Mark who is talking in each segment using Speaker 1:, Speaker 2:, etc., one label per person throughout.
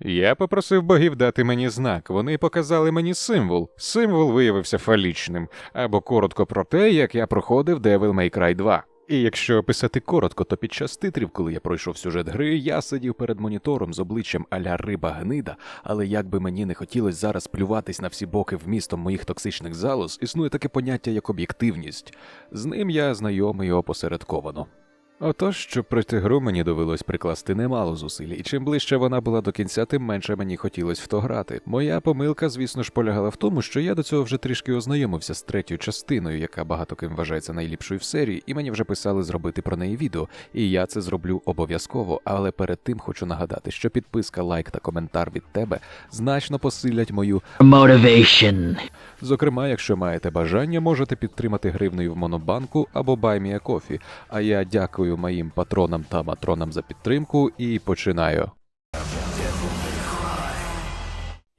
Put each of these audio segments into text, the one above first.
Speaker 1: Я попросив богів дати мені знак. Вони показали мені символ. Символ виявився фалічним, або коротко про те, як я проходив Devil May Cry 2. І якщо описати коротко, то під час титрів, коли я пройшов сюжет гри, я сидів перед монітором з обличчям аля риба гнида, але як би мені не хотілося зараз плюватись на всі боки вмістом моїх токсичних залоз, існує таке поняття як об'єктивність. З ним я знайомий опосередковано. Отож, щоб пройти гру, мені довелось прикласти немало зусиль, і чим ближче вона була до кінця, тим менше мені хотілося в то грати. Моя помилка, звісно ж, полягала в тому, що я до цього вже трішки ознайомився з третьою частиною, яка багато ким вважається найліпшою в серії, і мені вже писали зробити про неї відео, і я це зроблю обов'язково. Але перед тим хочу нагадати, що підписка, лайк та коментар від тебе значно посилять мою
Speaker 2: motivation.
Speaker 1: Зокрема, якщо маєте бажання, можете підтримати гривнею в Монобанку або Coffee. А я дякую моїм патронам та матронам за підтримку і починаю.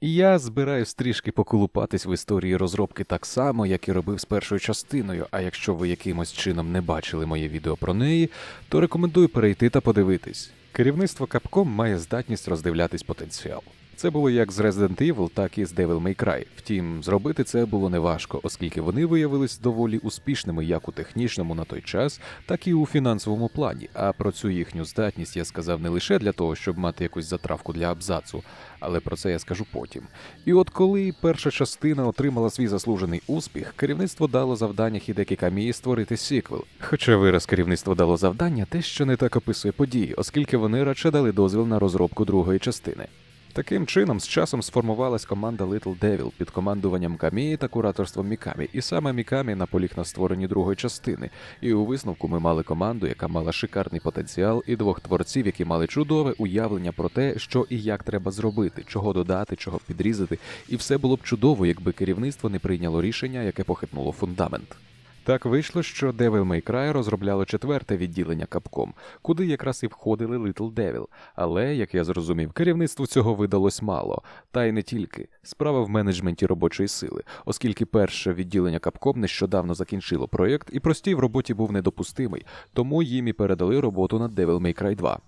Speaker 1: Я збираюсь трішки поколупатись в історії розробки так само, як і робив з першою частиною. А якщо ви якимось чином не бачили моє відео про неї, то рекомендую перейти та подивитись. Керівництво Capcom має здатність роздивлятись потенціал. Це було як з Resident Evil, так і з Devil May Cry. Втім, зробити це було неважко, оскільки вони виявились доволі успішними як у технічному на той час, так і у фінансовому плані. А про цю їхню здатність я сказав не лише для того, щоб мати якусь затравку для абзацу, але про це я скажу потім. І от коли перша частина отримала свій заслужений успіх, керівництво дало завдання Хідекі Камії створити сіквел. Хоча вираз керівництво дало завдання, те, що не так описує події, оскільки вони радше дали дозвіл на розробку другої частини. Таким чином, з часом сформувалась команда Little Devil під командуванням Камії та кураторством Мікамі, і саме Мікамі наполіг на створенні другої частини. І у висновку ми мали команду, яка мала шикарний потенціал, і двох творців, які мали чудове уявлення про те, що і як треба зробити, чого додати, чого підрізати, і все було б чудово, якби керівництво не прийняло рішення, яке похитнуло фундамент. Так вийшло, що Devil May Cry розробляло четверте відділення Capcom, куди якраз і входили Little Devil. Але, як я зрозумів, керівництву цього видалось мало. Та й не тільки. Справа в менеджменті робочої сили, оскільки перше відділення Capcom нещодавно закінчило проєкт і простій в роботі був недопустимий, тому їм і передали роботу над Devil May Cry 2.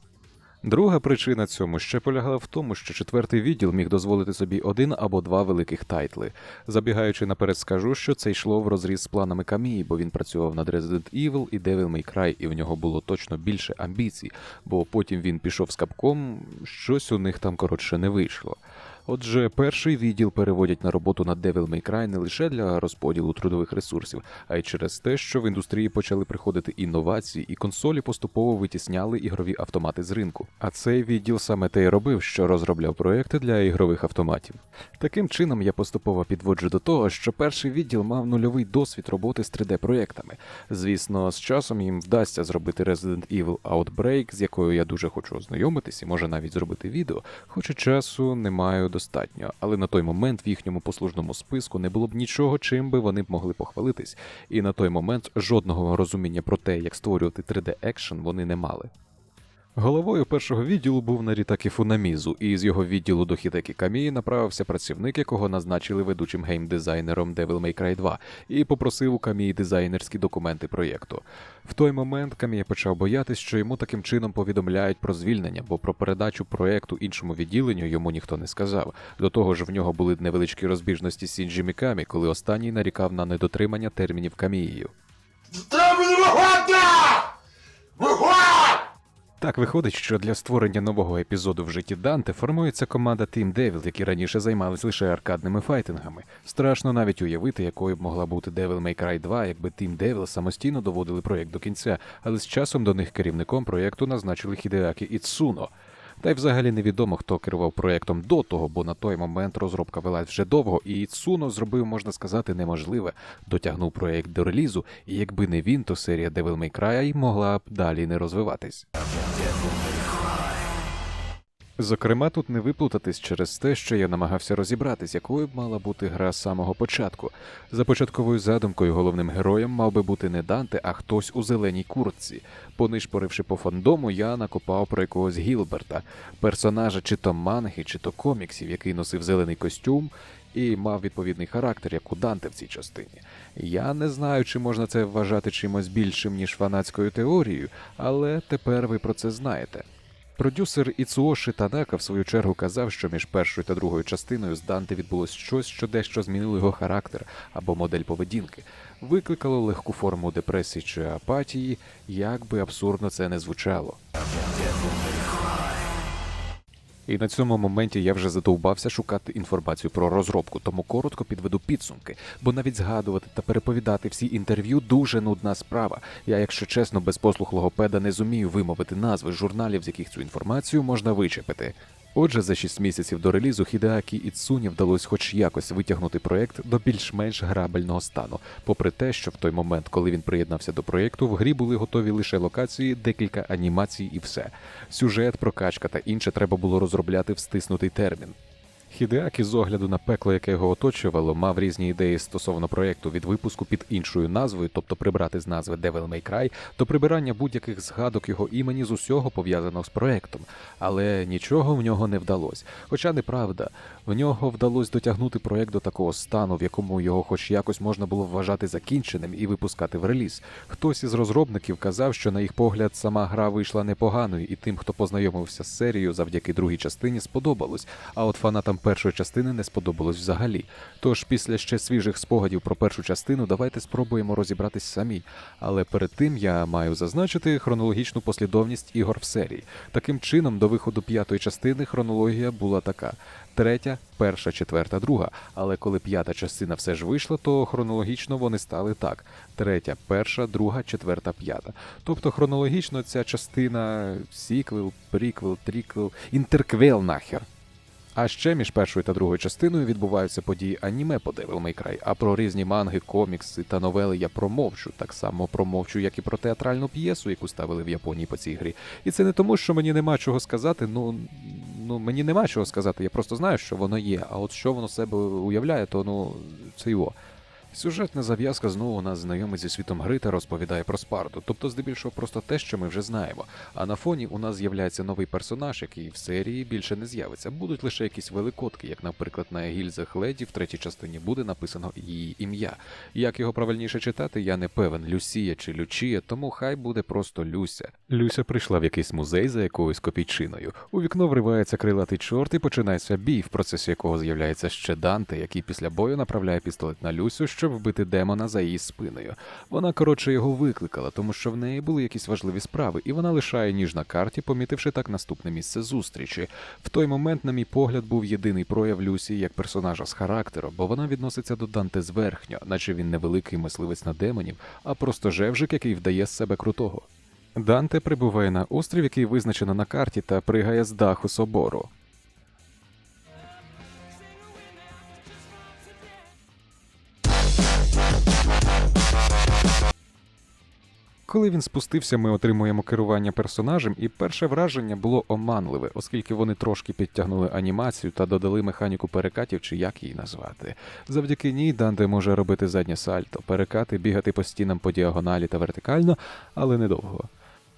Speaker 1: Друга причина цьому ще полягала в тому, що четвертий відділ міг дозволити собі один або два великих тайтли. Забігаючи наперед, скажу, що це йшло в розріз з планами Камії, бо він працював над Resident Evil і Devil May Cry, і в нього було точно більше амбіцій, бо потім він пішов з капком, щось у них там коротше не вийшло. Отже, перший відділ переводять на роботу над Devil May Cry не лише для розподілу трудових ресурсів, а й через те, що в індустрії почали приходити інновації, і консолі поступово витісняли ігрові автомати з ринку. А цей відділ саме те й робив, що розробляв проекти для ігрових автоматів. Таким чином я поступово підводжу до того, що перший відділ мав нульовий досвід роботи з 3D-проєктами. Звісно, з часом їм вдасться зробити Resident Evil Outbreak, з якою я дуже хочу ознайомитись і може навіть зробити відео, хоча часу не маю достатньо, але на той момент в їхньому послужному списку не було б нічого, чим би вони б могли похвалитись, і на той момент жодного розуміння про те, як створювати 3D екшен, вони не мали. Головою першого відділу був Нарітакі Фунамізу, і з його відділу до Хідекі Камії направився працівник, якого назначили ведучим геймдизайнером Devil May Cry 2, і попросив у Камії дизайнерські документи проєкту. В той момент Камія почав боятись, що йому таким чином повідомляють про звільнення, бо про передачу проєкту іншому відділенню йому ніхто не сказав. До того ж, в нього були невеличкі розбіжності з Сінджі Мікамі, коли останній нарікав на недотримання термінів Камією.
Speaker 3: Виходь!
Speaker 1: Так виходить, що для створення нового епізоду в житті Данте формується команда Team Devil, які раніше займались лише аркадними файтингами. Страшно навіть уявити, якою б могла бути Devil May Cry 2, якби Team Devil самостійно доводили проєкт до кінця, але з часом до них керівником проєкту назначили Хідеакі Іцуно. Та й взагалі невідомо, хто керував проєктом до того, бо на той момент розробка велась вже довго, і Цуно зробив, можна сказати, неможливе, дотягнув проєкт до релізу, і якби не він, то серія Devil May Cry могла б далі не розвиватись. Зокрема, тут не виплутатись через те, що я намагався розібратись, якою б мала бути гра з самого початку. За початковою задумкою головним героєм мав би бути не Данте, а хтось у зеленій куртці. Понишпоривши по фандому, я накопав про якогось Гілберта, персонажа чи то манги, чи то коміксів, який носив зелений костюм і мав відповідний характер, як у Данте в цій частині. Я не знаю, чи можна це вважати чимось більшим, ніж фанатською теорією, але тепер ви про це знаєте. Продюсер Іцуо Шитанака, в свою чергу казав, що між першою та другою частиною з Данте відбулось щось, що дещо змінило його характер або модель поведінки, викликало легку форму депресії чи апатії, як би абсурдно це не звучало. І на цьому моменті я вже задовбався шукати інформацію про розробку, тому коротко підведу підсумки, бо навіть згадувати та переповідати всі інтерв'ю дуже нудна справа. Я, якщо чесно, без послуг логопеда не зумію вимовити назви журналів, з яких цю інформацію можна вичепити. Отже, за 6 місяців до релізу Хідеакі Іцуні вдалося хоч якось витягнути проєкт до більш-менш грабельного стану, попри те, що в той момент, коли він приєднався до проєкту, в грі були готові лише локації, декілька анімацій і все. Сюжет, прокачка та інше треба було розробляти в стиснутий термін. Хідеакі з огляду на пекло, яке його оточувало, мав різні ідеї стосовно проєкту від випуску під іншою назвою, тобто прибрати з назви Devil May Cry, до прибирання будь-яких згадок його імені з усього пов'язаного з проєктом. Але нічого в нього не вдалося. Хоча неправда, в нього вдалося дотягнути проєкт до такого стану, в якому його хоч якось можна було вважати закінченим і випускати в реліз. Хтось із розробників казав, що на їх погляд сама гра вийшла непоганою, і тим, хто познайомився з серією завдяки другій частині, сподобалось. А от фанатам першої частини не сподобалось взагалі. Тож, після ще свіжих спогадів про першу частину, давайте спробуємо розібратись самі. Але перед тим я маю зазначити хронологічну послідовність ігор в серії. Таким чином, до виходу п'ятої частини хронологія була така: третя, перша, четверта, друга. Але коли п'ята частина все ж вийшла, то хронологічно вони стали так: третя, перша, друга, четверта, п'ята. Тобто хронологічно ця частина сіквел, приквел, тріквел, інтерквел нахер. А ще між першою та другою частиною відбуваються події аніме по Devil May Cry, а про різні манги, комікси та новели я промовчу. Так само промовчу, як і про театральну п'єсу, яку ставили в Японії по цій грі. І це не тому, що мені нема чого сказати. Ну ну мені нема чого сказати. Я просто знаю, що воно є. А от що воно себе уявляє, то ну це його. Сюжетна зав'язка знову нас знайомить зі світом гри та розповідає про Спарту, тобто здебільшого просто те, що ми вже знаємо. А на фоні у нас з'являється новий персонаж, який в серії більше не з'явиться. Будуть лише якісь великодки, як, наприклад, на гільзах леді в третій частині буде написано її ім'я. Як його правильніше читати, я не певен, Люсія чи Лючія, тому хай буде просто Люся. Люся прийшла в якийсь музей за якоюсь копійчиною. У вікно вривається крилатий чорт і починається бій, в процесі якого з'являється ще Данте, який після бою направляє пістолет на Люсю, щоб вбити демона за її спиною. Вона коротше його викликала, тому що в неї були якісь важливі справи, і вона лишає ніж на карті, помітивши так наступне місце зустрічі. В той момент, на мій погляд, був єдиний прояв Люсі як персонажа з характером, бо вона відноситься до Данте зверхньо, наче він не великий мисливець на демонів, а просто жевжик, який вдає з себе крутого. Данте прибуває на острів, який визначено на карті, та пригає з даху собору. Коли він спустився, ми отримуємо керування персонажем, і перше враження було оманливе, оскільки вони трошки підтягнули анімацію та додали механіку перекатів, чи як її назвати. Завдяки ній Данте може робити заднє сальто, перекати, бігати по стінам по діагоналі та вертикально, але недовго.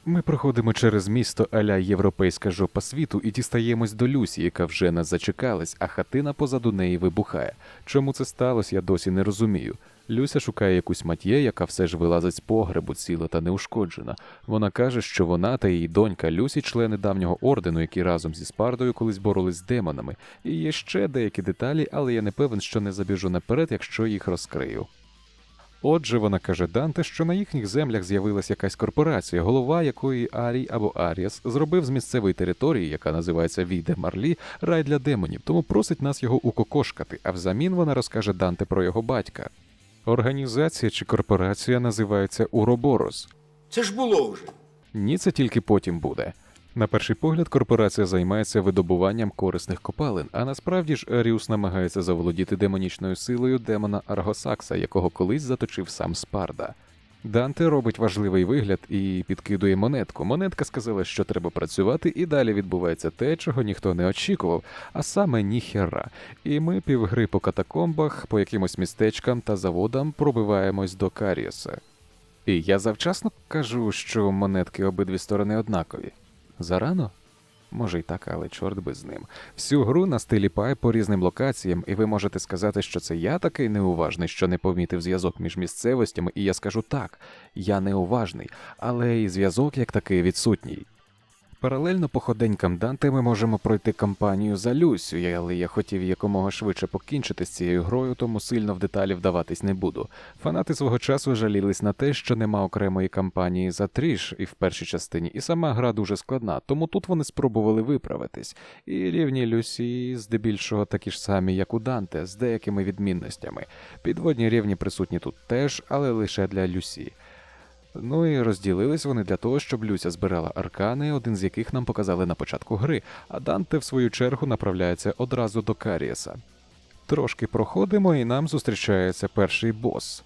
Speaker 1: Ми проходимо через місто аля європейська жопа світу і дістаємось до Люсі, яка вже нас зачекалась, а хатина позаду неї вибухає. Чому це сталося, я досі не розумію. Люся шукає якусь мат'є, яка все ж вилазить з погребу, ціла та неушкоджена. Вона каже, що вона та її донька Люсі члени давнього ордену, які разом зі Спардою колись боролись з демонами. І є ще деякі деталі, але я не певен, що не забіжу наперед, якщо їх розкрию. Отже, вона каже Данте, що на їхніх землях з'явилася якась корпорація, голова якої Арій або Аріас зробив з місцевої території, яка називається Віде Марлі, рай для демонів, тому просить нас його укокошкати, а взамін вона розкаже Данте про його батька. Організація чи корпорація називається Уроборос.
Speaker 3: Це ж було вже.
Speaker 1: Ні, це тільки потім буде. На перший погляд, корпорація займається видобуванням корисних копалин, а насправді ж Еріус намагається заволодіти демонічною силою демона Аргосакса, якого колись заточив сам Спарда. Данте робить важливий вигляд і підкидує монетку. Монетка сказала, що треба працювати, і далі відбувається те, чого ніхто не очікував, а саме ніхера. І ми півгри по катакомбах, по якимось містечкам та заводам пробиваємось до Карієса. І я завчасно кажу, що монетки обидві сторони однакові. Зарано? Може й так, але чорт би з ним. Всю гру на стилі пай по різним локаціям, і ви можете сказати, що це я такий неуважний, що не помітив зв'язок між місцевостями, і я скажу так, я неуважний, але і зв'язок як такий відсутній. Паралельно походенькам Данте ми можемо пройти кампанію за Люсю, але я хотів якомога швидше покінчити з цією грою, тому сильно в деталі вдаватись не буду. Фанати свого часу жалілись на те, що нема окремої кампанії за Тріш і в першій частині, і сама гра дуже складна, тому тут вони спробували виправитись. І рівні Люсі здебільшого такі ж самі, як у Данте, з деякими відмінностями. Підводні рівні присутні тут теж, але лише для Люсі. Ну і розділились вони для того, щоб Люся збирала аркани, один з яких нам показали на початку гри, а Данте, в свою чергу, направляється одразу до Карієса. Трошки проходимо, і нам зустрічається перший бос.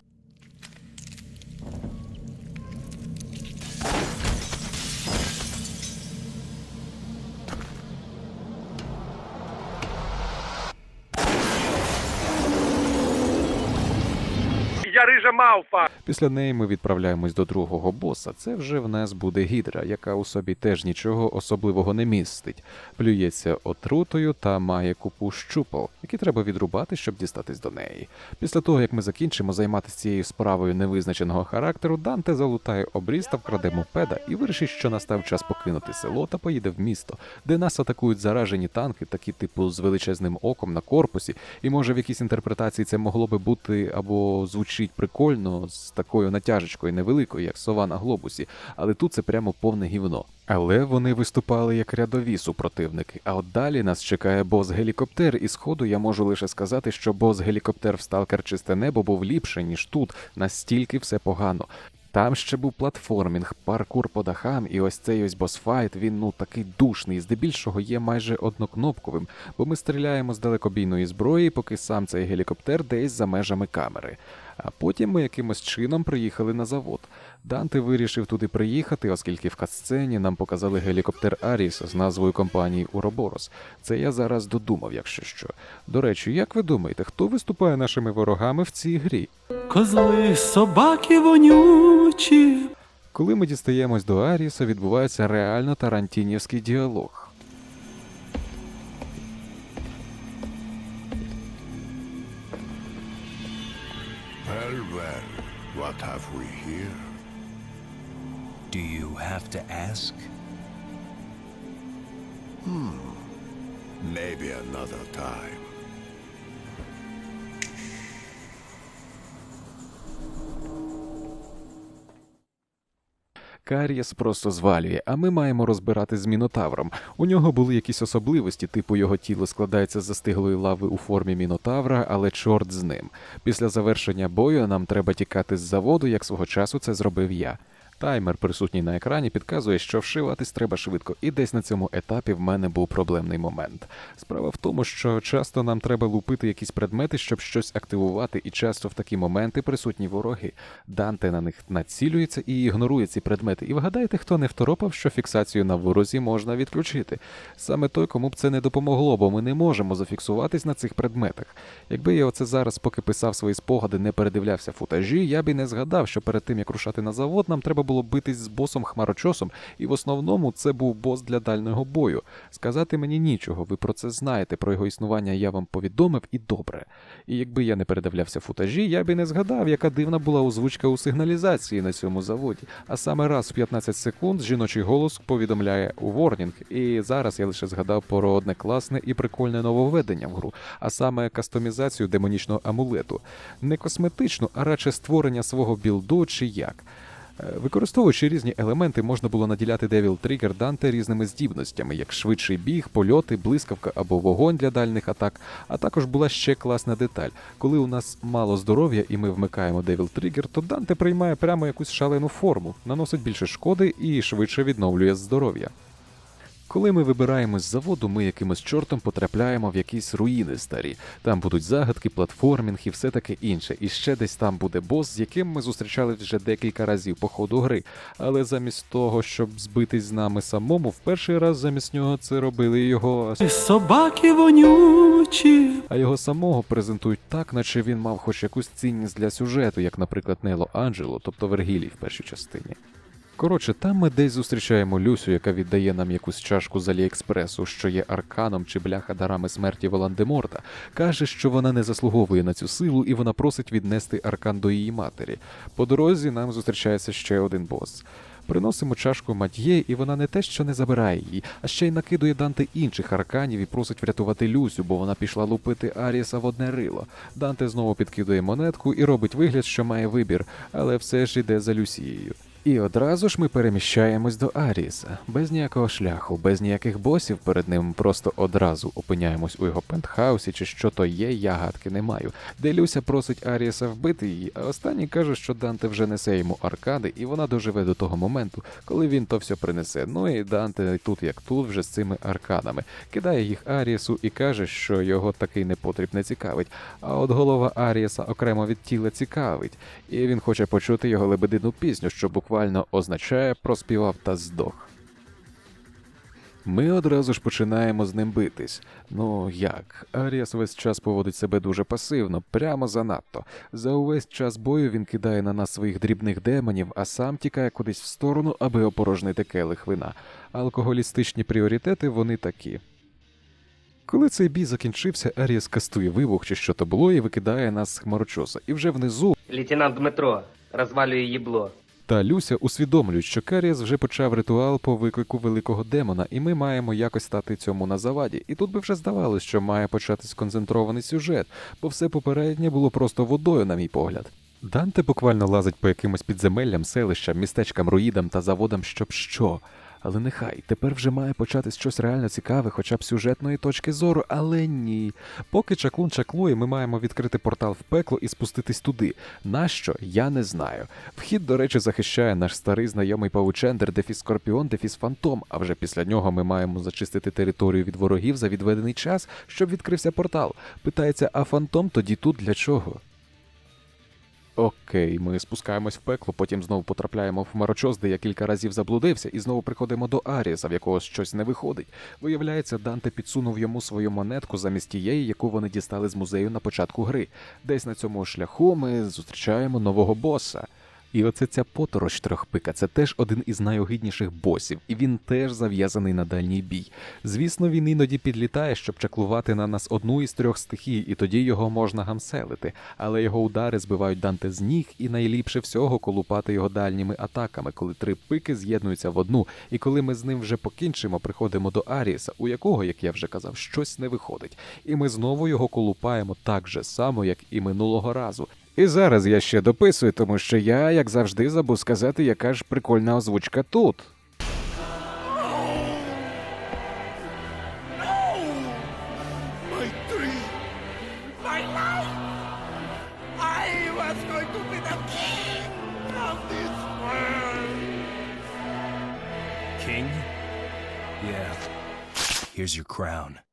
Speaker 2: Я рижа мавпа.
Speaker 1: Після неї ми відправляємось до другого боса. Це вже в нас буде гідра, яка у собі теж нічого особливого не містить, плюється отрутою та має купу щупал, які треба відрубати, щоб дістатись до неї. Після того, як ми закінчимо займатися цією справою невизначеного характеру, Данте залутає обріз та вкраде мопеда і вирішить, що настав час покинути село та поїде в місто, де нас атакують заражені танки, такі типу з величезним оком на корпусі, і може в якійсь інтерпретації це могло би бути або звучить прикольно з такою натяжечкою невеликою, як сова на глобусі, але тут це прямо повне гівно. Але вони виступали як рядові супротивники. А от далі нас чекає бос-гелікоптер, і сходу я можу лише сказати, що бос-гелікоптер в Сталкер Чисте Небо був ліпше, ніж тут, настільки все погано. Там ще був платформінг, паркур по дахам, і ось цей ось босфайт, він ну такий душний, здебільшого є майже однокнопковим, бо ми стріляємо з далекобійної зброї, поки сам цей гелікоптер десь за межами камери. А потім ми якимось чином приїхали на завод. Данте вирішив туди приїхати, оскільки в катсцені нам показали гелікоптер Аріс з назвою компанії Уроборос. Це я зараз додумав, якщо що. До речі, як ви думаєте, хто виступає нашими ворогами в цій грі?
Speaker 4: Козли, собаки вонючі.
Speaker 1: Коли ми дістаємось до Аріса, відбувається реально тарантінівський діалог.
Speaker 3: What have we here?
Speaker 5: Do you have to ask? Hmm.
Speaker 3: Maybe another time.
Speaker 1: Карієс просто звалює, а ми маємо розбирати з мінотавром. У нього були якісь особливості, типу його тіло складається з застиглої лави у формі мінотавра, але чорт з ним. Після завершення бою нам треба тікати з заводу, як свого часу це зробив я. Таймер, присутній на екрані, підказує, що вшиватись треба швидко, і десь на цьому етапі в мене був проблемний момент. Справа в тому, що часто нам треба лупити якісь предмети, щоб щось активувати, і часто в такі моменти присутні вороги. Данте на них націлюється і ігнорує ці предмети. І вгадайте, хто не второпав, що фіксацію на ворозі можна відключити. Саме той, кому б це не допомогло, бо ми не можемо зафіксуватись на цих предметах. Якби я оце зараз, поки писав свої спогади, не передивлявся футажі, я б і не згадав, що перед тим як рушати на завод, нам треба було битись з босом хмарочосом, і в основному це був бос для дальнього бою. Сказати мені нічого, ви про це знаєте, про його існування я вам повідомив і добре. І якби я не передивлявся футажі, я б і не згадав, яка дивна була озвучка у сигналізації на цьому заводі. А саме раз в 15 секунд жіночий голос повідомляє ворнінг. І зараз я лише згадав про одне класне і прикольне нововведення в гру, а саме кастомізацію демонічного амулету. Не косметичну, а радше створення свого білду чи як. Е, Використовуючи різні елементи, можна було наділяти Devil Trigger Данте різними здібностями, як швидший біг, польоти, блискавка або вогонь для дальних атак. А також була ще класна деталь. Коли у нас мало здоров'я і ми вмикаємо Devil Trigger, то Данте приймає прямо якусь шалену форму, наносить більше шкоди і швидше відновлює здоров'я. Коли ми вибираємось з заводу, ми якимось чортом потрапляємо в якісь руїни старі. Там будуть загадки, платформінг і все таке інше. І ще десь там буде бос, з яким ми зустрічались вже декілька разів по ходу гри. Але замість того, щоб збитись з нами самому, в перший раз замість нього це робили його.
Speaker 4: Собаки вонючі.
Speaker 1: А його самого презентують так, наче він мав хоч якусь цінність для сюжету, як, наприклад, Нело Анджело, тобто Вергілій в першій частині. Коротше, там ми десь зустрічаємо Люсю, яка віддає нам якусь чашку з Аліекспресу, що є арканом чи бляха дарами смерті Волан-де-Морта. Каже, що вона не заслуговує на цю силу, і вона просить віднести аркан до її матері. По дорозі нам зустрічається ще один бос. Приносимо чашку Матьє, і вона не те, що не забирає її, а ще й накидує Данте інших арканів і просить врятувати Люсю, бо вона пішла лупити Аріса в одне рило. Данте знову підкидує монетку і робить вигляд, що має вибір, але все ж іде за Люсією. І одразу ж ми переміщаємось до Аріса, без ніякого шляху, без ніяких босів перед ним, просто одразу опиняємось у його пентхаусі, чи що то є, я гадки не маю. Де Люся просить Аріса вбити її, а останній каже, що Данте вже несе йому аркади, і вона доживе до того моменту, коли він то все принесе. Ну і Данте тут як тут вже з цими аркадами. Кидає їх Арісу і каже, що його такий непотріб не цікавить. А от голова Аріса окремо від тіла цікавить, і він хоче почути його лебедину пісню, що буквально означає проспівав та здох. Ми одразу ж починаємо з ним битись. Ну як? Аріас весь час поводить себе дуже пасивно, прямо занадто. За увесь час бою він кидає на нас своїх дрібних демонів, а сам тікає кудись в сторону, аби опорожнити келих вина. Алкоголістичні пріоритети вони такі. Коли цей бій закінчився, Аріас кастує вибух чи що то було і викидає нас з хмарочоса. І вже внизу
Speaker 6: Лейтенант Дмитро, розвалює їбло.
Speaker 1: Та Люся усвідомлюють, що Керріс вже почав ритуал по виклику великого демона, і ми маємо якось стати цьому на заваді. І тут би вже здавалося, що має початись концентрований сюжет, бо все попереднє було просто водою, на мій погляд. Данте буквально лазить по якимось підземеллям, селищам, містечкам, руїдам та заводам, щоб що. Але нехай тепер вже має початись щось реально цікаве, хоча б сюжетної точки зору, але ні. Поки чаклун чаклує, ми маємо відкрити портал в пекло і спуститись туди. Нащо? Я не знаю. Вхід, до речі, захищає наш старий знайомий павучендер Дефіс Скорпіон, Дефіс Фантом, а вже після нього ми маємо зачистити територію від ворогів за відведений час, щоб відкрився портал. Питається, а фантом тоді тут для чого? Окей, ми спускаємось в пекло, потім знову потрапляємо в марочос, де я кілька разів заблудився, і знову приходимо до Аріса, в якого щось не виходить. Виявляється, Данте підсунув йому свою монетку замість тієї, яку вони дістали з музею на початку гри. Десь на цьому шляху ми зустрічаємо нового боса. І оце ця подорож трьохпика це теж один із найогидніших босів, і він теж зав'язаний на дальній бій. Звісно, він іноді підлітає, щоб чаклувати на нас одну із трьох стихій, і тоді його можна гамселити, але його удари збивають Данте з ніг, і найліпше всього колупати його дальніми атаками, коли три пики з'єднуються в одну, і коли ми з ним вже покінчимо, приходимо до Аріса, у якого, як я вже казав, щось не виходить. І ми знову його колупаємо так же само, як і минулого разу. І зараз я ще дописую, тому що я, як завжди, забув сказати, яка ж прикольна озвучка тут.
Speaker 3: My dream! My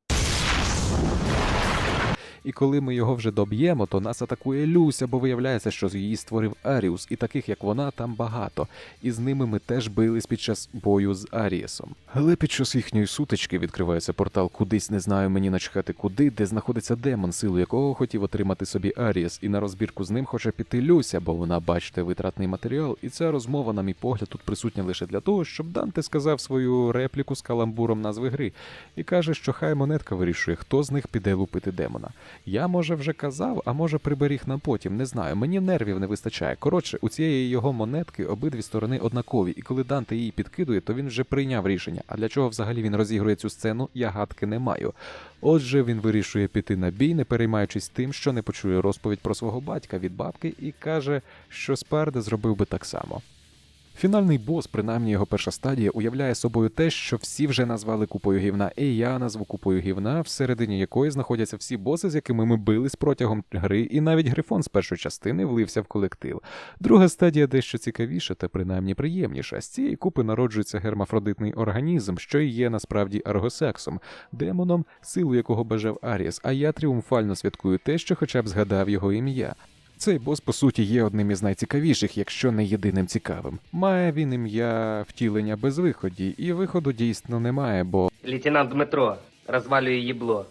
Speaker 1: І коли ми його вже доб'ємо, то нас атакує Люся, бо виявляється, що її створив Аріус, і таких як вона там багато. І з ними ми теж бились під час бою з Арієсом. Але під час їхньої сутички відкривається портал кудись, не знаю мені начхати куди, де знаходиться демон, силу якого хотів отримати собі Арієс, і на розбірку з ним хоче піти Люся, бо вона, бачите, витратний матеріал. І ця розмова, на мій погляд, тут присутня лише для того, щоб Данте сказав свою репліку з каламбуром назви гри, і каже, що хай монетка вирішує, хто з них піде лупити демона. Я, може, вже казав, а може приберіг на потім, не знаю. Мені нервів не вистачає. Коротше, у цієї його монетки обидві сторони однакові, і коли Данте її підкидує, то він вже прийняв рішення. А для чого взагалі він розігрує цю сцену, я гадки не маю. Отже, він вирішує піти на бій, не переймаючись тим, що не почує розповідь про свого батька від бабки, і каже, що Спарде зробив би так само. Фінальний бос, принаймні його перша стадія, уявляє собою те, що всі вже назвали купою гівна, і я назву купою гівна, всередині якої знаходяться всі боси, з якими ми бились протягом гри, і навіть грифон з першої частини влився в колектив. Друга стадія дещо цікавіша та принаймні приємніша. З цієї купи народжується гермафродитний організм, що і є насправді аргосексом, демоном, силу якого бажав Аріс, а я тріумфально святкую те, що хоча б згадав його ім'я. Цей бос, по суті, є одним із найцікавіших, якщо не єдиним цікавим. Має він ім'я втілення без виході, і виходу дійсно немає, бо
Speaker 6: Лейтенант Дмитро, розвалює їбло.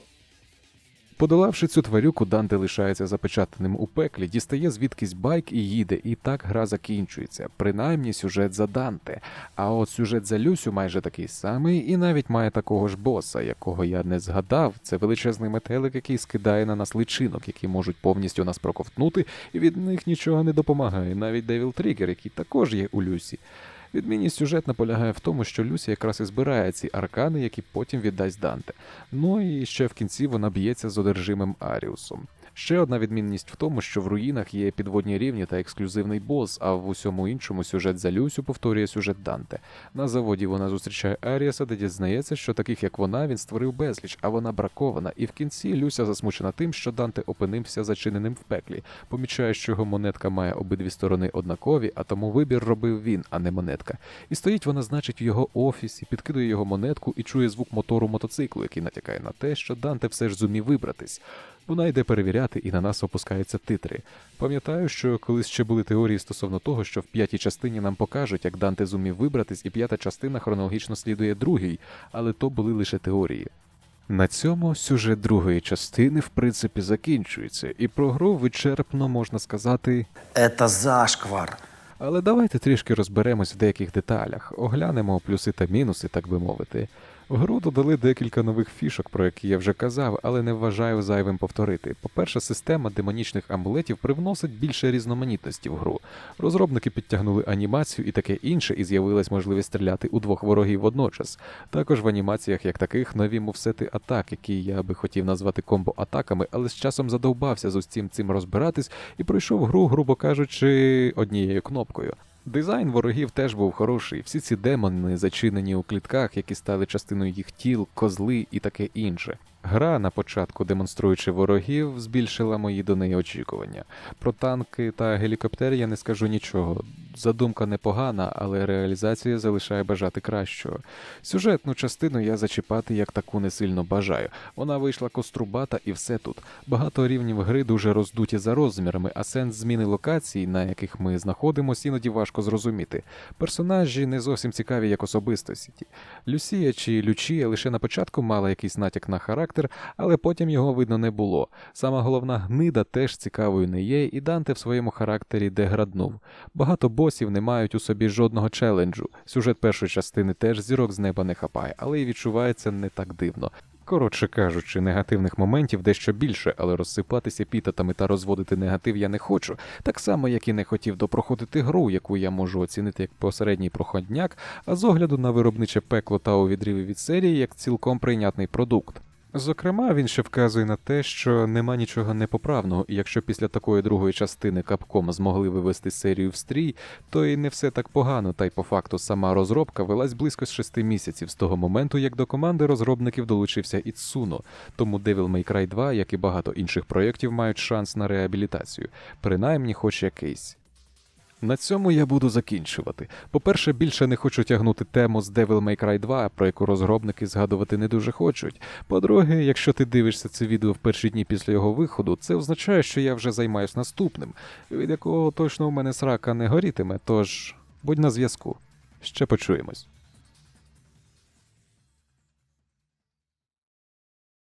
Speaker 1: Подолавши цю тварюку, Данте лишається запечатаним у пеклі, дістає звідкись байк і їде, і так гра закінчується. Принаймні сюжет за Данте. А от сюжет за Люсю майже такий самий, і навіть має такого ж боса, якого я не згадав. Це величезний метелик, який скидає на нас личинок, які можуть повністю нас проковтнути, і від них нічого не допомагає. Навіть Девіл Тригер, який також є у Люсі. Відмінність сюжетна полягає в тому, що Люсі якраз і збирає ці аркани, які потім віддасть Данте. Ну і ще в кінці вона б'ється з одержимим Аріусом. Ще одна відмінність в тому, що в руїнах є підводні рівні та ексклюзивний бос, а в усьому іншому сюжет за Люсю повторює сюжет Данте. На заводі вона зустрічає Аріаса, де дізнається, що таких як вона він створив безліч, а вона бракована. І в кінці Люся засмучена тим, що Данте опинився зачиненим в пеклі. Помічає, що його монетка має обидві сторони однакові, а тому вибір робив він, а не монетка. І стоїть вона, значить, в його офісі, підкидує його монетку і чує звук мотору мотоциклу, який натякає на те, що Данте все ж зумів вибратись. Вона йде перевіряти, і на нас опускаються титри. Пам'ятаю, що колись ще були теорії стосовно того, що в п'ятій частині нам покажуть, як Данте зумів вибратись, і п'ята частина хронологічно слідує другій, але то були лише теорії. На цьому сюжет другої частини в принципі закінчується, і про гру вичерпно можна сказати.
Speaker 7: Это зашквар.
Speaker 1: Але давайте трішки розберемось в деяких деталях, оглянемо плюси та мінуси, так би мовити. В гру додали декілька нових фішок, про які я вже казав, але не вважаю зайвим повторити. По-перше, система демонічних амулетів привносить більше різноманітності в гру. Розробники підтягнули анімацію і таке інше, і з'явилась можливість стріляти у двох ворогів водночас. Також в анімаціях, як таких, нові мувсети атак, які я би хотів назвати комбо-атаками, але з часом задовбався з усім цим розбиратись і пройшов гру, грубо кажучи, однією кнопкою. Дизайн ворогів теж був хороший. Всі ці демони зачинені у клітках, які стали частиною їх тіл, козли і таке інше. Гра на початку, демонструючи ворогів, збільшила мої до неї очікування. Про танки та гелікоптери я не скажу нічого. Задумка непогана, але реалізація залишає бажати кращого. Сюжетну частину я зачіпати як таку не сильно бажаю. Вона вийшла кострубата і все тут. Багато рівнів гри дуже роздуті за розмірами, а сенс зміни локацій, на яких ми знаходимося, іноді важко зрозуміти. Персонажі не зовсім цікаві як особистості. Люсія чи Лючія лише на початку мала якийсь натяк на характер, але потім його видно не було. Сама головна гнида теж цікавою не є, і Данте в своєму характері деграднув. Багато босів не мають у собі жодного челенджу. Сюжет першої частини теж зірок з неба не хапає, але й відчувається не так дивно. Коротше кажучи, негативних моментів дещо більше, але розсипатися пітатами та розводити негатив я не хочу, так само, як і не хотів допроходити гру, яку я можу оцінити як посередній проходняк, а з огляду на виробниче пекло та у відриві від серії як цілком прийнятний продукт. Зокрема, він ще вказує на те, що нема нічого непоправного, і якщо після такої другої частини Capcom змогли вивести серію в стрій, то і не все так погано, та й по факту сама розробка велась близько з шести місяців з того моменту, як до команди розробників долучився Іцуно. Тому Devil May Cry 2, як і багато інших проєктів, мають шанс на реабілітацію, принаймні хоч якийсь. На цьому я буду закінчувати. По-перше, більше не хочу тягнути тему з Devil May Cry 2, про яку розробники згадувати не дуже хочуть. По-друге, якщо ти дивишся це відео в перші дні після його виходу, це означає, що я вже займаюсь наступним, від якого точно у мене срака не горітиме, тож будь на зв'язку. Ще почуємось.